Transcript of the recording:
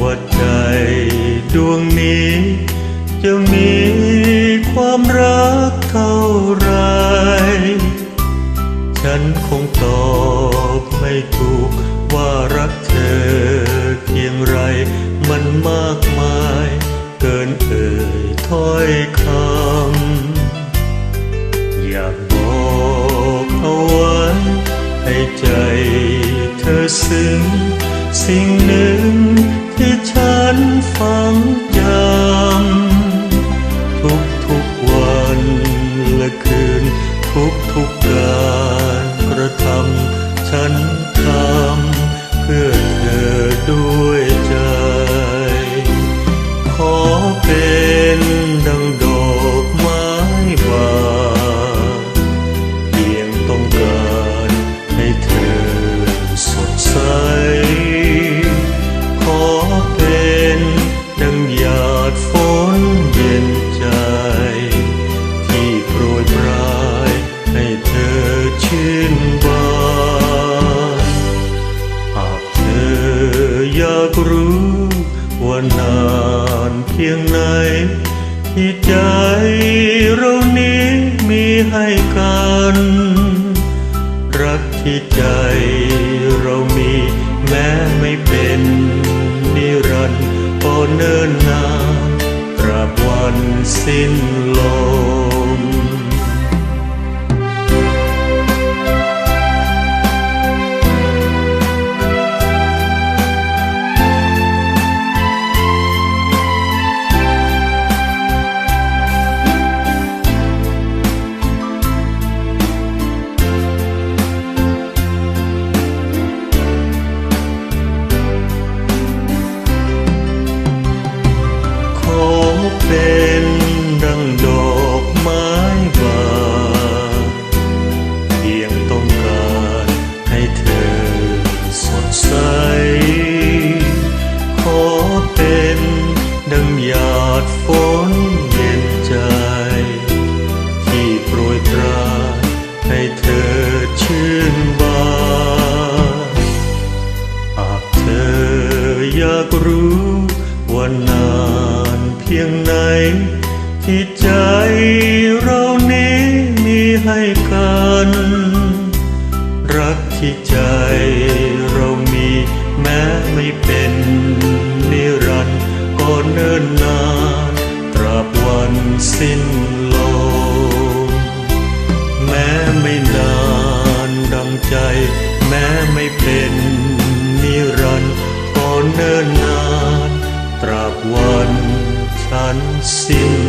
ว่าใจดวงนี้ จะมีความรักเท่าไร ฉันคงตอบไม่ถูกว่ารักเธอเพียงไร มันมากมาย เกินเอ่ยถ้อยคำอยากบอกเอาไว้ให้ใจเธอซึ้งสิ่งหนึ่ง ฝังจำทุกทุกๆวันและคืน ทุกทุกๆการกระทำฉันทำากรู้ว่านานเพียงไหน ที่ใจเรานี้มีให้กัน รักที่ใจเรามีแม้ไม่เป็นนิรันดร์ก็เนิ่นนานตราบวันสิ้นลม เป็นดังดอกไม้บานเพียงต้องการให้เธอสดใส ขอเป็นดังหยาดฝนเย็นใจ ที่โปรยปรานให้เธอชื่นบานหากเธออยากรู้ว่านาน พียงไหน ที่ใจเรานี้มีให้กัน รักที่ใจเรามีแม้ไม่เป็นนิรันดร์ก็เนิ่นนานตราบวันสิ้น ก็